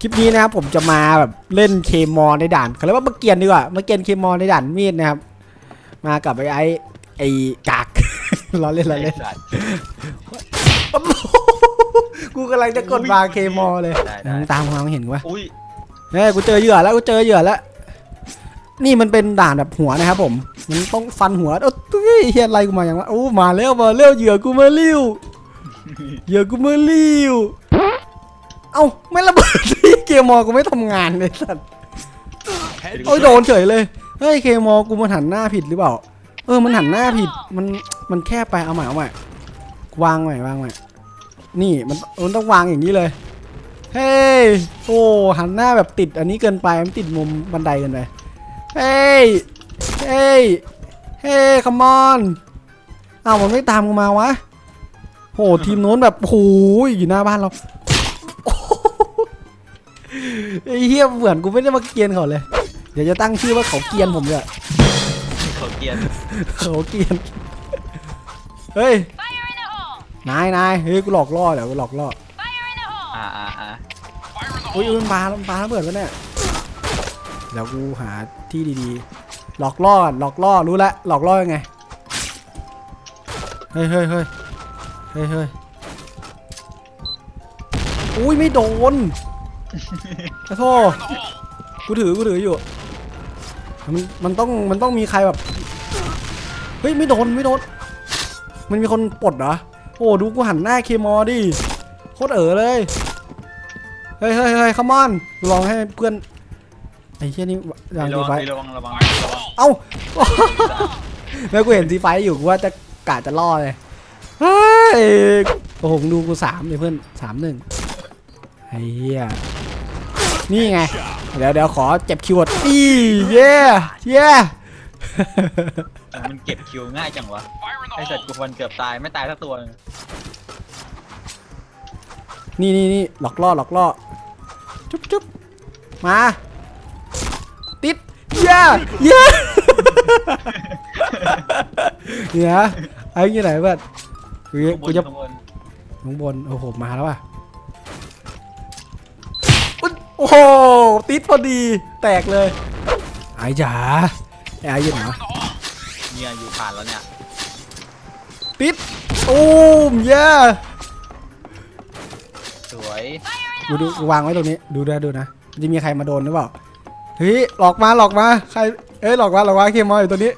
คลิปนี้นะครับผมจะมาแบบเล่นเคมอในด่านเขาเรียกว่ามาเกียนดีกว่ามาเกียนเคมอในด่านมีดนะครับ มากับไอ้ไอ้ไอ้กากล้อเล่นล้อเล่นไอ้สัตว์กูกำลังจะกดวางเคมอเลยได้ได้มึงตามมาเห็นกูวะอุ้ยเฮ้ยกูเจอเหยื่อแล้วกูเจอเหยื่อแล้ว นี่มันเป็นด่านแบบหัวนะครับผม มันต้องฟันหัวโอ้ตุ้ยเฮียอะไรกูมาอย่างวะโอ้มาแล้วมาแล้วเหยื่อกูมาลิ้วเหยื่อกูมาลิ้วเอ้าไม่ระเบิดที่ เกมมอกูไม่ทำงานเลยสัตว์โอ้ยโดนเฉยเลย เฮ้ยเคมอกูมันหันหน้าผิดหรือเปล่า เออมันหันหน้าผิด มัน มันแคบไปเอาใหม่เอาใหม่วางใหม่วางใหม่ นี่มันมันต้องวางอย่างนี้เลย เฮ้ย โอ้หันหน้าแบบติดอันนี้เกินไป มันติดมุมบันไดเกินไป เฮ้ย เฮ้ย เฮ้ยคัมออนอ้าวมันไม่ตามกูมาวะโหทีมโน้นแบบโอ้โหอยู่หน้าบ้านเราโอ้โห ไอ้เหี้ยเหมือนกูไม่ได้มาเกรียนเขาเลย เดี๋ยวจะตั้งชื่อว่าเขาเกรียนผมเลยเขาเกรียนเขาเกรียน เฮ้ย นายนายเฮ้ยกูหลอกล่อเดี๋ยวกูหลอกล่ออ่าอ่าอ่าอุ้ยมันปลามันปลาระเบิดวะเนี่ยเดี๋ยวกูหาที่ดีๆ หลอกล่อก่อนหลอกล่อรู้แล้วหลอกล่อยังไง เฮ้ยเฮ้ยเฮ้ยเฮ้ยเฮ้ยอุ้ยไม่โดนข อโทษกูถือกูถืออยู่ มันมันต้องมันต้องมีใครแบบ เฮ้ยไม่โดนไม่โดน มันมีคนปลดเหรอ โอ้ดูกูหันหน้าเคมอดิ โคตรเอ๋อเลย เฮ้ยเฮ้ยเฮ้ยคัมอนลองให้เพื่อนไอ้เชี่ยนี่ยังระดีวังไฟระวังระวังระวังเอ้าแล้วกูเห็นดีไฟอยู่กูว่าจะกะจะล่อเลยเฮ้ยโอ้โหมึงดูกูสามเลยเพื่อนสามหนึ่งไอ้เหี้ย นี่ไง เดี๋ยวเดี๋ยวขอเจ็บคิวก่อนอีเย่เย่เออมันเก็บคิวง่ายจังวะไอ้สัตว์กูฟันเกือบตายไม่ตายสักตัวหนึ่งนี่นี่นี่หลอกล่อหลอกล่อจุ๊บจุ๊บมาติดเย่เย่เนี่ยไอ้ยี่ไหนเพื่อนกูจะข้างบกูนจะข้างบนข้างบนโอ้โหมาแล้วว่ะ โอ้โห ติดพอดี แตกเลย ไอ้จ๋าไอ้ไอ้ยี่ไหนวะเนี่ยอยู่ผ่านแล้วเนี่ย ติดตูมเย่สวยดูดูกูวางไว้ตรงนี้ ดูนะดูนะ จะมีใครมาโดนหรือเปล่า เฮ้ย หลอกมา หลอกมา ใคร เอ้ย หลอกมา หลอกมา เคมอลอยู่ตัวนี้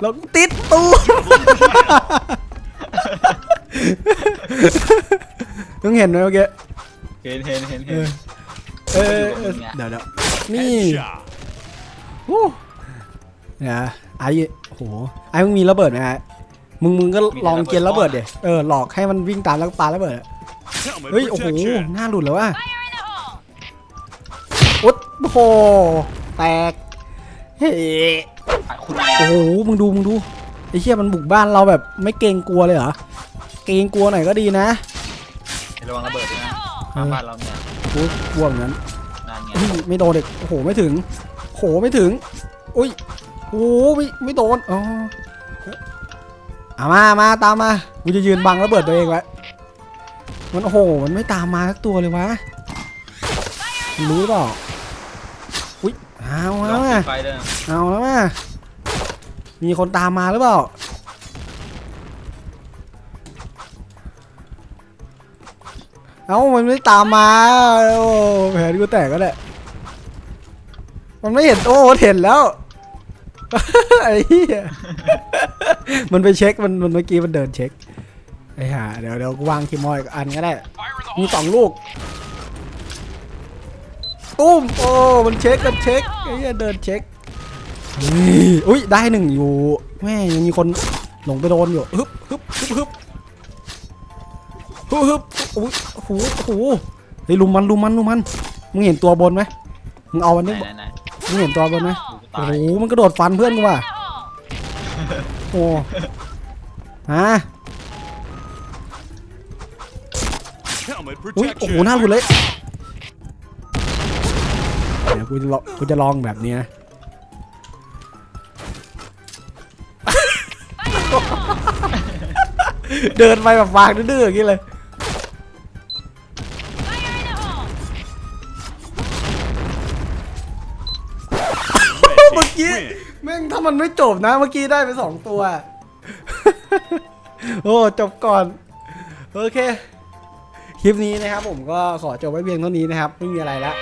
หลอกติดตูมมึงเห็นไหมเมื่อกี้ เห็นเห็นเห็นเอเห็นอ เออเออเดี๋ยวเดี๋ยวนี่วู้เนี่ยไอ้โหไอ้มึงมีระเบิดไหมฮะมึงมึงก็ลองเกียนระเบิดเดี๋ยเออหลอกให้มันวิ่งตามแล้วก็ปาระเบิดอะเฮ้ยโอ้โหหน้าหลุดแล้วว่ะอุ๊ดโอ้โหแตกเฮ้ยอะคุณโอ้โหมึงดูมึงดูไอ้เชี่ยมันบุกบ้านเราแบบไม่เกรงกลัวเลยเหรอเกรงกลัวหน่อยก็ดีนะระวังระเบิดด้วยนะข้างบ้านเราเนี่ย กูกลัวเหมือนกันนานไงอุ้ยไม่โดนเด็กโอ้โหไม่ถึงโอ้โหไม่ถึงอุ้ยโอ้โหไม่ไม่โดนอ๋อเอามามาตามมากูจะยืนบังระเบิดตัวเองไว้มันโอ้โหมันไม่ตามมาสักตัวเลยวะมันรู้หรือเปล่าอุ้ยเอาลแล้อวงมาปิดไฟด้วยนะเอาแล้วมามีคนตามมาหรือเปล่า เอ้ามันไม่ตามมาโอ้แผนกูแตกก็แหละมันไม่เห็นโอ้เห็นแล้วไอ้เหี้ยมันไปเช็คมันมันเมื่อกี้มันเดินเช็คไอ้ห่าเดี๋ยวเดี๋ยวกูวางคีมอยอีกอันก็ได้มีสองลูกตุ้มโอ้มันเช็คมันเช็คไอ้เหี้ยเดินเช็คอุ้ยได้หนึ่งอยู่แม่ยังมีคนหลงไปโดนอยู่ฮึบฮึบฮึบฮึบ ฮึบฮึบอุ้ยโอ้โหโอ้โหเฮ้ยลุมมันลุมมันลุมมัน มึงเห็นตัวบนไหมมึงเอามันไหนนี่ไหนไหนมึงเห็นตัวบนไหมกูโอ้ตายโหมันกระโดดฟันเพื่อนกูว่ะโอ้ฮะ Helmet อุ้ยโอ้โหหน้า protection. หลุดเลยเดี๋ยวกูจะลองกูจะลองแบบนี้นะเดินไปแบบวางดื้อๆอย่างนี้เลย มื่อกี้ win. แม่งถ้ามันไม่จบนะเมื่อกี้ได้ไปสองตัว โอ้จบก่อน โอเค คลิปนี้นะครับผมก็ขอจบไว้เพียงเท่านี้นะครับ ไม่มีอะไรละ